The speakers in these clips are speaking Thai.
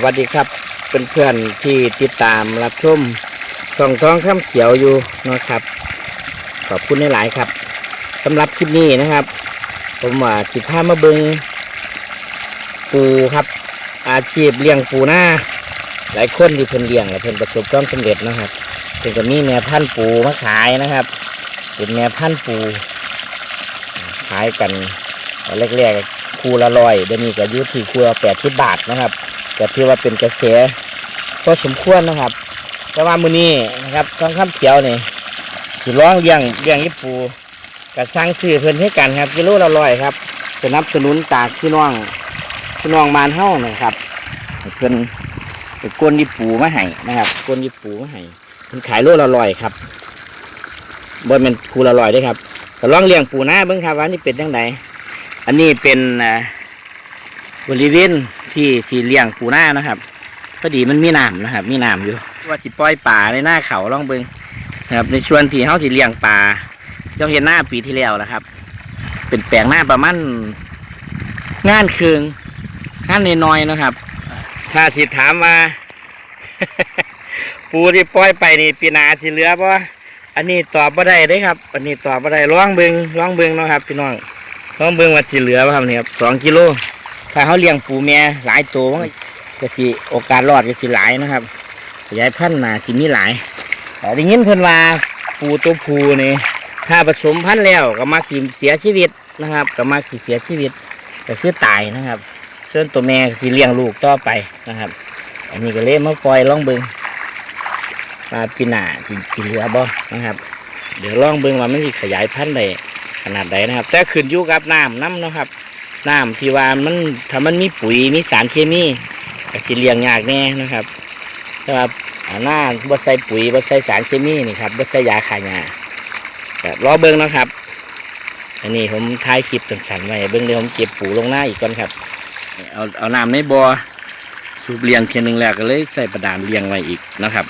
สวัสดีครับเพื่อนๆที่ติดตามรับชมช่องท้องข้ามเขียวอยู่นะครับ ขอบคุณหลาย ๆ ครับสำหรับคลิปนี้นะครับ ผมว่าสิพามาเบิงปูครับ อาชีพเลี้ยงปูหน้า หลายคนที่เพิ่นเลี้ยงและเพิ่นประสบความสำเร็จนะครับเพิ่นก็มีแม่พันธุ์ปูมาขายนะครับ เป็นแม่พันธุ์ปู ขายกันแรกๆคูละร้อยเดี๋ยวนี้ก็ยุที่คู่ละแปดสิบบาทนะครับ ก็ถือว่าเป็นกระแสพอสมควรนะครับ แต่ว่ามือนี้นะครับทองคำเขียวนี่สิร้องเลี้ยงเลี้ยงญี่ปูก็สร้างซื้อเพิ่อนให้กันครับกิโลละร้อยครับสนับสนุนจากพี่น้องพี่น้องมานเฮ้านะครับเพิ่นไปกวนญี่ปูมาให้นะครับกวนญี่ปูมาให้เพิ่นขายโลละร้อยครับบ่แม่นคูละร้อยด้อครับก็ลองเลี้ยงปูนาเบิ้งครับว่านี่เป็นยังไงอันนี้เป็นอ่าบริเวณ ที่ที่เลี้ยงปูนานะครับพอดีมันมีน้ำนะครับ มีน้ำอยู่ว่าจิปล่อยป่าในหน้าเขาล่องเบิงนะครับ ในช่วงที่เขาที่เลี้ยงป่าเราเห็นหน้าปีที่แล้วนะครับ เป็นแปลงหน้าประมาณงานเคืองงานน้อยๆนะครับ ถ้าสิถามว่าปูที่ปล่อยไปนี่ปีนาสิเหลือปะอันนี้ตอบบ่ได้เด้ครับ อันนี้ตอบบ่ได้ร้องเบิงร้องเบิงนะครับ พี่น้องร้องเบิงว่าสิเหลือบ่ครับนี่ครับสองกิโล ถ้าเขาเลี้ยงปูแม่หลายตัวมันก็สิโอกาสรอดก็สิหลายนะครับขยายพันธุ์น่ะสิมีหลายแต่ได้ยินเพิ่นว่าปูตัวผูนี่ถ้าผสมพันธุ์แล้วก็มักสิเสียชีวิตนะครับ ก็มักสิเสียชีวิตก็คือตายนะครับส่วนตัวแม่สิเลี้ยงลูกต่อไปนะครับ อันนี้ก็เลยมาปล่อยล่องเบิงปลาปีหนาสิสิเหลือบ่นะครับ เดี๋ยวล่องเบิงว่ามันสิขยายพันธุ์ได้ขนาดใดนะครับ แต่ขึ้นอยู่กับน้ำน้ำนะครับ น้ำที่ว่ามันถ้ามันมีปุ๋ยมีสารเคมีก็สิเลี้ยงยากแน่นะครับ แต่ว่าอ่าหน้าบ่ใส่ปุ๋ยบ่ใส่สารเคมีนี่ครับบ่ใส่ยาฆ่าหญ้าก็รอเบิ่งนะครับ อันนี้ผมถ่ายคลิปสั้นๆไว้เบิ่งเดี๋ยวผมเก็บปูลงหน้าอีกก่อนครับ เอาเอาน้ำในบ่อสูบเลี้ยงเทียหนึ่งแล้วก็เลยใส่ประดานเลี้ยงไว้อีกนะครับ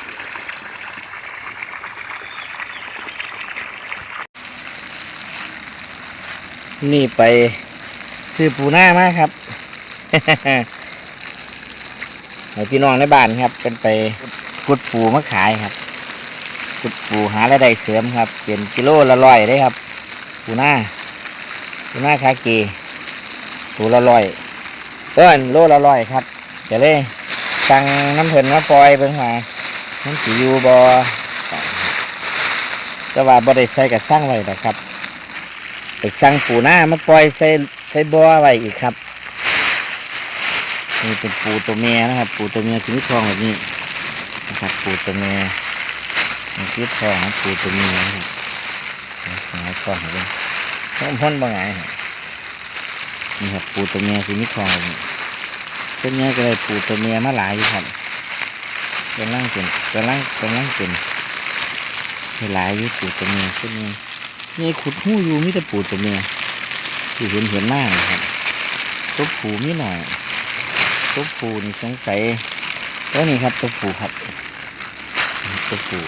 นี่ไป ซื้อปูหน้ามากครับให้พี่น้องในบ้านครับ เป็นไปกุดปูมาขายครับ กุดปูหารายได้เสริมครับ เป็นกิโลละร้อยได้ครับ ปูหน้าปูหน้าคาเกปูละร้อยเอิ้นโลละร้อยครับจะเลยสั่งน้ำเพิ่นมาปล่อยเพิ่งมามันสิอยู่บอแต่ว่าบ่ได้ใส่กับสร้างไว้ดอกครับไปสั่งปูหน้ามาปล่อยใส่ ใส่บ่อไว้อีกครับนี่เป็นปูตัวเมียนะครับ ปูตัวเมียชนิดทองแบบนี้นะครับปูตัวเมียนี่คือทองของปูตัวเมียนะครับหายทองเห็นไหมพ้นพ้นบางไงนี่ครับปูตัวเมียชนิดทองแบบนี้ตัวเมียก็เลยปูตัวเมียมาหลายอยู่ครับกำลังเป็นกำลังกำลังเป็นหลายอยู่ปูตัวเมียตัวเมียนี่ขุดหู้อยู่มิแต่ปูตัวเมีย ที่เห็นเห็นมากเลยครับตัวผูมิหน่อยตัวผูนี่สงสัยตัวนี้ครับตัวผูครับตัวผู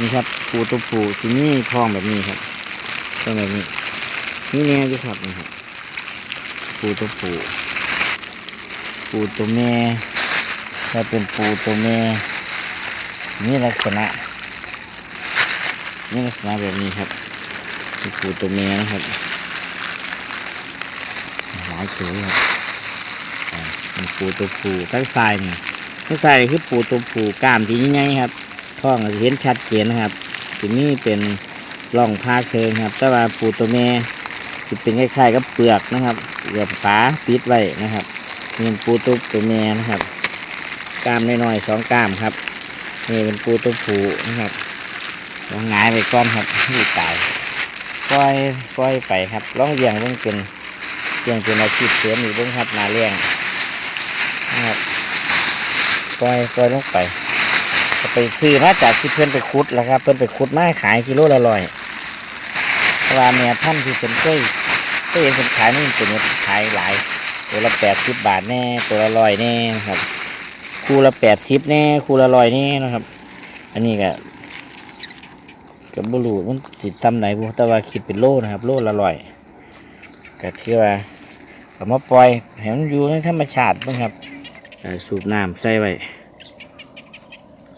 นี่ครับปูตัวผูที่นี่ทองแบบนี้ครับตัวแบบนี้นี่แน่ด้วยครับนี่ครับปูตัวผูปูตัวแม่ถ้าเป็นปูตัวแม่นี่ลักษณะนี่ลักษณะแบบนี้ครับปูตัวเมียนะครับายเลยครับปูตัวผูทั้งทรายนี่ทั้งทรายนี่คือปูตัวผูกล้ามที่ใหญ่ๆครับท้องเห็นชัดเจนนะครับทีนี้เป็นร่องผ้าเคิงครับ แต่ว่าปูตัวเมียจะเป็นคล้ายๆกับเปลือกนะครับเปลือกฝาปิดไว้นะครับนี่เป็นปูตัวตัวเมียนะครับกล้ามน้อยๆสองกล้ามครับนี่เป็นปูตัวผูนะครับลองหงายไปก้อนครับที่ตายปล่อยปล่อยไปครับลองเลี้ยงเบิ่งเป็น เลี้ยงเป็นอาชีพเสริมอีกบิ่งครับนาเลี้ยงนะครับปล่อยปล่อยลงไปก็ไปซื้อมาจากที่เพื่อนไปขุดแล้วครับ เพื่อนไปขุดมาขายกิโลละร้อยเพราะว่าแม่ท่านที่เป็นเคยเคยเห็นเป็นขายนี่เป็นขายหลาย ตัวละแปดสิบบาทแน่ ตัวละร้อยแน่ครับ คู่ละแปดสิบแน่ คู่ละร้อยแน่นะครับ อันนี้ก็กับบรูมันติดตำไหนบุแต่ว่าคิดเป็นโลนะครับ โลละร้อยก็คือว่า เอามาปล่อยให้มันอยู่ในธรรมชาตินะครับสูบน้ำใส่ไว้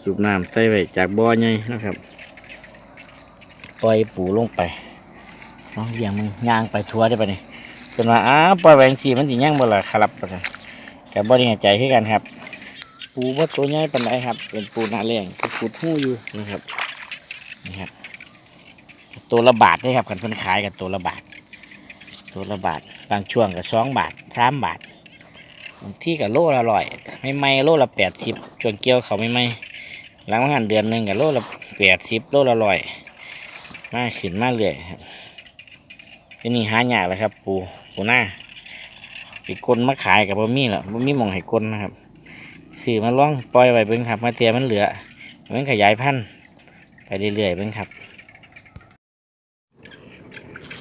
สูบน้ำใส่ไว้จากบ่อใหญ่นะครับ ปล่อยปูลงไปน้องเบี่ยงมึงย่างไปทัวได้ปะนี่เป็นว่าอ้าวปล่อยแหวงสีมันสิย่างบ่ล่ะครับปะนี่กับบ่ได้ให้ใจให้กันครับ ปูว่าตัวใหญ่ปานใดครับ เป็นปูหน้าแรงปูทู่อยู่นะครับนี่ครับตัวละบาทนี่ครับคันเพิ่นขายกันตัวละบาท ตัวละบาท บางช่วงก็สองบาทสามบาทบางที่ก็โลละร้อยไม่ไม่โลละแปดสิบช่วงเกี่ยวเขาไม่ไม่หลังงานเดือนหนึ่งก็โลละแปดสิบโลละร้อยมากขึ้นมากเรื่อยครับที่นี่หายากเลยครับ ปูปูหน้าปีกลมาขายกับบ่มีหรอบ่มีหมองให้กลนะครับซื้อมาล่องปล่อยไว้เบิ่งครับมาเทียมันเหลือมันขยายพันธุ์ไปเรื่อยๆเบิ่งครับ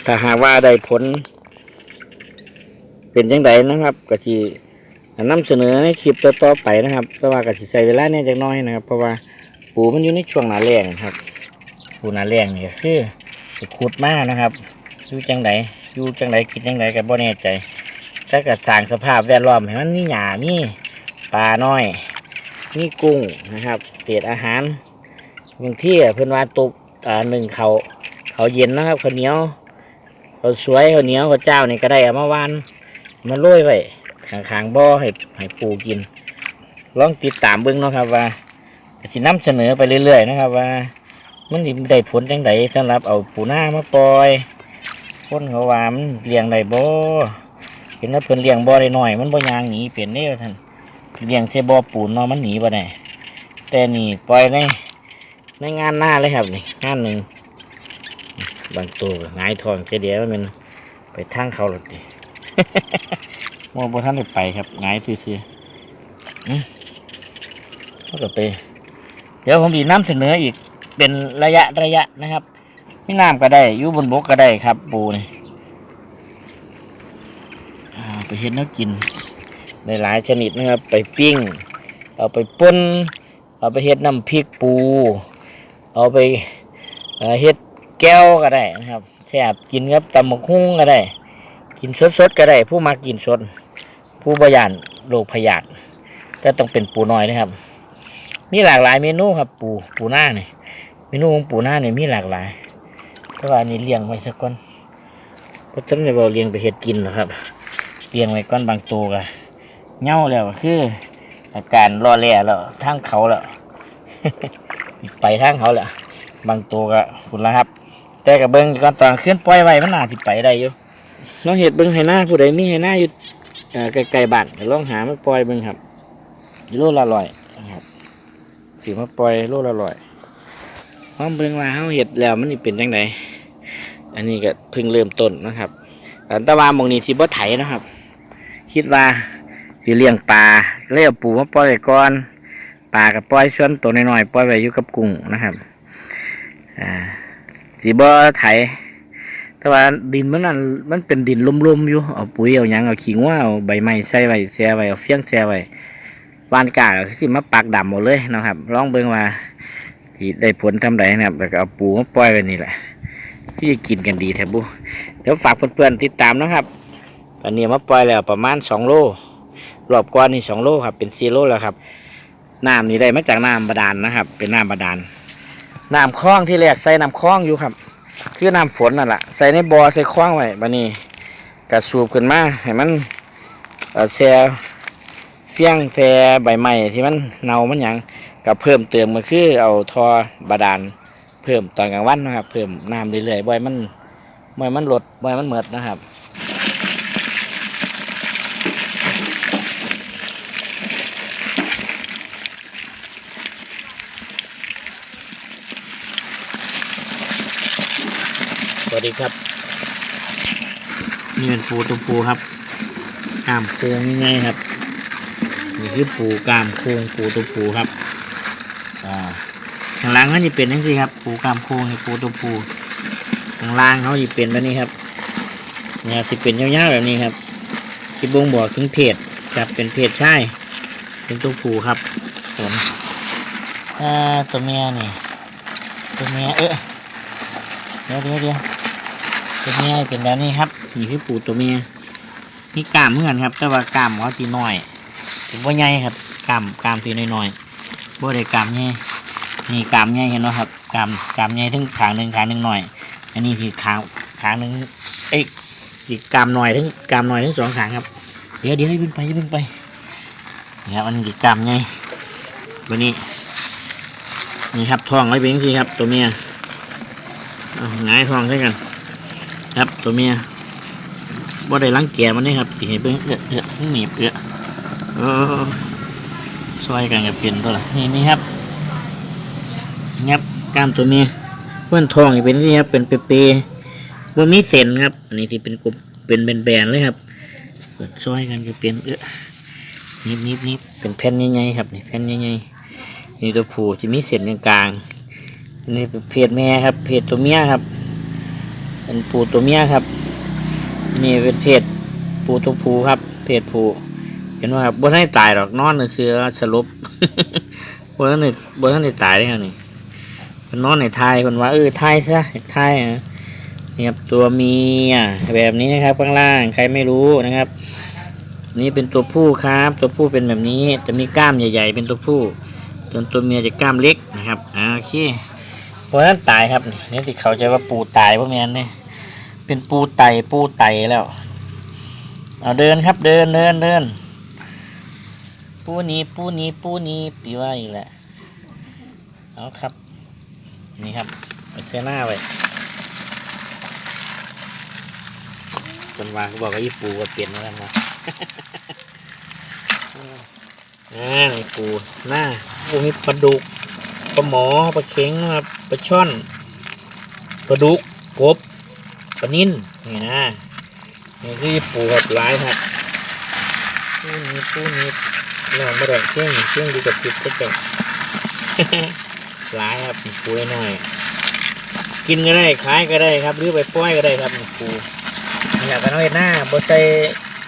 ถ้าหากว่าได้ผล เป็นจังไดนะครับก็สินำเสนอในคลิปต่อๆไปนะครับ แต่ว่าก็สิใช้เวลาเนี่ยจักน้อยนะครับ เพราะว่าปูมันอยู่ในช่วงหนาแรงครับ ปูหนาแรงนี่ก็คือขุดมากนะครับอยู่จังไดอยู่จังไดคิดจังไดก็บ่แน่ใจถ้าเกิดสร้างสภาพแวดล้อมให้มันมีหญ้ามีปลาน้อย มีกุ้งนะครับเศษอาหารบางที่เพิ่นว่าตกอ่าหนึ่งเขาเขาเย็นนะครับข้าวเหนียวเขาสวยเขาวเหนียวเขาวเจ้านี่ก็ได้เอามาวาน มาโรยไว้ข้างๆบ่อให้ให้ปูกิน ลองติดตามเบิ่งเนาะครับว่าสินำเสนอไปเรื่อยๆนะครับ ว่า มันสิได้ผลจังไดสำหรับเอาปูหน้ามาปล่อยคนเขาว่ามันเลี้ยงได้บ่เห็นว่าเพิ่นเลี้ยงบ่ได้หน้อย มันบ่ยางหนีเปลี่ยนเด้อท่านเลี้ยงใส่บ่อปูนเนาะมันหนีบ่ได้แต่นี่ปล่อยในในงานหน้าเลยครับนี่งานหนึ่งบางตัวหงายทองเสียเดียวมันไปทางเขาหลดดิ โมบท่านได้ไปครับหงายซื่อๆอืมก็ไป เดี๋ยวผมดีน้ำเสนออีกเป็นระยะระยะนะครับไม่น้ำก็ได้อยู่บนบกก็ได้ครับ ปูนี่อ่าไปเห็ดน้กินในหลายชนิดนะครับ ไปปิ้ง เอาไปป่นเอาไปเฮ็ดน้ำพริกปู เอาไปเฮ็ดแก้วก็ได้นะครับแซ่บกินกับตำบักหุ่งก็ได้ กินสดๆก็ได้ ผู้มากินสด ผู้บยานโรคพยาธิแต่ต้องเป็นปูน้อยนะครับ มีหลากหลายเมนูครับ ปูปูหน้าเนี่ยเมนูของปูหน้าเนี่ยมีหลากหลายแต่ว่าอันนี้เลี้ยงไว้สักก้อนเพราะฉะนั้นเราเลี้ยงไปเห็ดกินหรอครับเลี้ยงไว้ก้อนบางตัวก็เง่าแล้วคือ อาการรอแล่แล้วทางเขาแล้วไปทางเขาแล้วบางตัวก็คุณละครับ แต่กับเบิ้งก่อนตอนขึ้นปล่อยไว้มันน่าสิไปได้อยู่ น้องเห็ดเบิ้งให้หน้าผู้ใดมีให้หน้าอยู่เอ่ไกลๆบ้านลองหามาปล่อยเบิ้งครับโลละร้อยนะครับสีมาปล่อยโลละร้อยห้องเบิ้งว่าเฮาเห็ดแล้วมันนี่เป็นจังไดอันนี้ก็เพิ่งเริ่มต้นนะครับแตะวันมองนี้สิบ่ไถนะครับ คิดว่าสิเลี้ยงปลาเลี้ยงปูมาปล่อยก่อนปลากับปล่อยส่วนตัวน้อยๆปล่อยไว้อยู่กับกุ้งนะครับอ่าสีบ่ไถ แต่ว่าดินมันนั่นมันเป็นดินลุ่มๆอยู่เอาปุ๋ยเอาหยังเอาขิงว่าเอาใบไม้ใส่ไว้แช่ไว้เอาเฟี้ยงแช่ไว้วานกาก็สิมาปักดำหมดเลยนะครับลองเบิ่งว่าสิได้ผลทำไดนะครับแล้วก็เอาปูมาปล่อยไว้นี่แหละที่จะกินกันดีแทบุเดี๋ยวฝากเพื่อนๆติดตามนะครับ ตอนนี้มาปล่อยแล้วประมาณสองโลรอบก่อนนี่สองโลครับ เป็นสี่โลแล้วครับน้ำนี่ได้มาจากน้ำบาดาลนะครับ เป็นน้ำบาดาลน้ำคลองที่แรกใส่น้ำคลองอยู่ครับ คือน้ำฝนนั่นแหละใส่ในบ่อใส่คลองไว้บัดนี้กระสูบขึ้นมาให้มันเอ่อแซ่เฟี้ยงแซ่ใบไม้ที่มันเน่ามันหยังกับเพิ่มเติมก็คือเอาทอบาดาลเพิ่มตอนกลางวันนะครับ เพิ่มน้ำเรื่อยๆบ่อยมันบ่อยมันลดบ่อยมันเหมิดนะครับ วัสดีครับ นี่เป็นปูตัวปูครับกามโค้งง่ายครับนี่คือปูกามโค้งปูตัวปูครับอ่าข้างล่างเขาจะเป็นยังไงครับ ปูกามโค้งนี่ปูตัวปูข้างล่างเขาจะเป็นแบบนี้ครับเนี่ยจะเป็นยาวๆแบบนี้ครับที่บ่งบอกถึงเพศครับเป็นเพศชายเป็นตัวปูครับผมอ่าตัวเมียนี่ตัวเมียเอ๊ะเดี๋ยวเดี๋ยวเดี๋ยว ตัวเมียเป็นแบบนี้ครับ นี่คือปูตัวเมียมีกล้ามเหมือนครับ แต่ว่ากล้ามเขาจีน้อยถือว่าใหญ่ครับกล้ามกล้ามตีน้อยๆบ่ได้กล้ามใหญ่นี่กล้ามใหญ่เห็นไหมครับกล้ามกล้ามใหญ่ทั้งขางหนึ่งขางหนึ่งหน่อย อันนี้สิขางขางหนึ่งเอ้ยสิกล้ามหน่อยทั้งกล้ามหน่อยทั้งสองขางครับ เดี๋ยวเดี๋ยวให้เพิ่งไปให้เพิ่งไปนี่ครับอันนี้สิกล้ามใหญ่วันนี้นี่ครับทองไว้เป็นสิครับ ตัวเมียเอาหงายทองใช่กัน ครับตัวเมียบ่ได้รังแกมันนี่ครับสิให้เบิ่งเอื้อเอื้อหนีบเอื้อเออซอยกันกับเปลี่ยนตัวละนี่นี่ครับนี่ครับกล้ามตัวเมียเพื่อนทองนี่เป็นนี่ครับเป็นเปเปว่ามีเส้นครับอันนี้ที่เป็นกลมเป็นแบนๆเลยครับเปิดซอยกันกับเปลี่ยนเอื้อนิบนิบนิบเป็นแผ่นใหญ่ๆครับนี่แผ่นใหญ่ๆนี่ตัวผู้จะมีเส้นกลางๆนี่เป็นเพศแม่ครับเพศตัวเมียครับ เป็นปูตัวเมียครับ นี่เป็นเพศปูตัวผูครับ เพศผูเห็นว่าครับบนให้ตายหรอกนอนในเสือสลบบนให้นบนให้นตายได้ครับนี่เพิ่นนอนในทายคนว่าเออทายซะทายอะนี่ครับตัวเมียแบบนี้นะครับข้างล่างใครไม่รู้นะครับ นี่เป็นตัวผู้ครับ ตัวผู้เป็นแบบนี้จะมีกล้ามใหญ่ ๆ เป็นตัวผู้ส่วนตัวเมียจะกล้ามเล็กนะครับอ่าโอเค ราะนั้นตายครับนี่ที่เขาใจว่าปูตายพวกแมนนี่เป็นปูไตปูไตแล้ว เอาเดินครับเดินเดินเดินปูนี้ปูนี้ปูนี้ปีว่าอีกแหละเอาครับ นี่ครับไปเซหน้าไว้จนวางเขาบอกว่าอีปูก็เปลี่ยนแล้วนะอ่าปูหน้าโอ้มีปลาดุก ปลาหมอปลาเข็งนะครับปลาช่อนปลาดุกกบปลานิ่นนี่นะนี่คือปูครับหลายครับปูนี้ปูนี้ลองมาดอกเชื่องเชื่องดีกับติดก็จะหลายครับปูน้อยกินก็ได้ขายก็ได้ครับหรือไปปล่อยก็ได้ครับปูนี่แหละกันเอาไว้หน้าบ่ใส่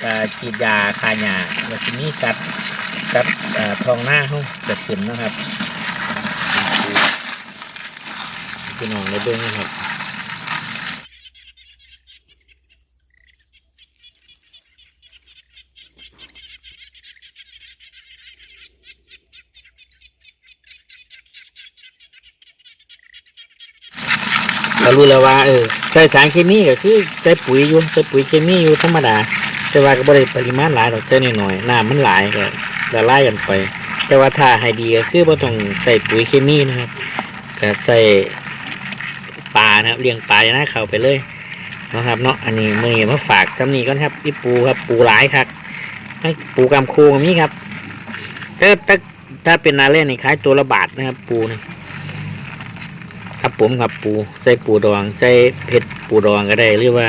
เอ่อฉีดยาคาหญ้าแล้วทีนี้สัตว์สัตว์ทองหน้าเขาจะขึ้นนะครับนี่ปู พี่น้องในเบื้งนะครับเรารู้แล้วว่าเออใช้สารเคมีก็คือใช้ปุ๋ยอยู่ใช้ปุ๋ยเคมีอยู่ธรรมดา แต่ว่าก็บ่ได้ปริมาณหลายหรอกใช้น้อยๆน้ำมันหลายก็ละลายกันไป แต่ว่าถ้าให้ดีก็คือบ่ต้องใส่ปุ๋ยเคมีนะครับก็ใส่ ปลานะครับเลี้ยงปลาอย่าเข้าไปเลยนะครับเนาะอันนี้มือมาฝากทำนี้ก่อนครับอีปูครับปูหลายครับให้ปูกำโคงนี้ครับถ้าถ้าถ้าเป็นนาเล่นนี่ขายตัวละบาทนะครับ ปูนี่ครับผมครับปูใส่ปูดองใส่เห็ดปูดองก็ได้หรือว่า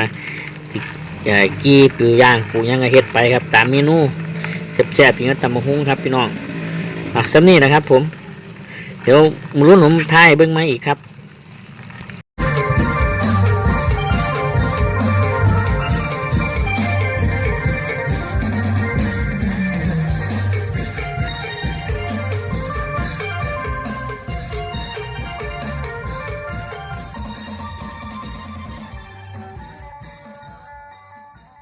เอ่กี้ปูย่างปูย่างก็เห็ดไปครับ ตามเมนูแซ่บๆพี่น้องตำมะฮุ้งครับพี่น้องอะสำนี้นะครับ ผม เดี๋ยวมอรุ่นผมทายเบิ้งมาอีกครับ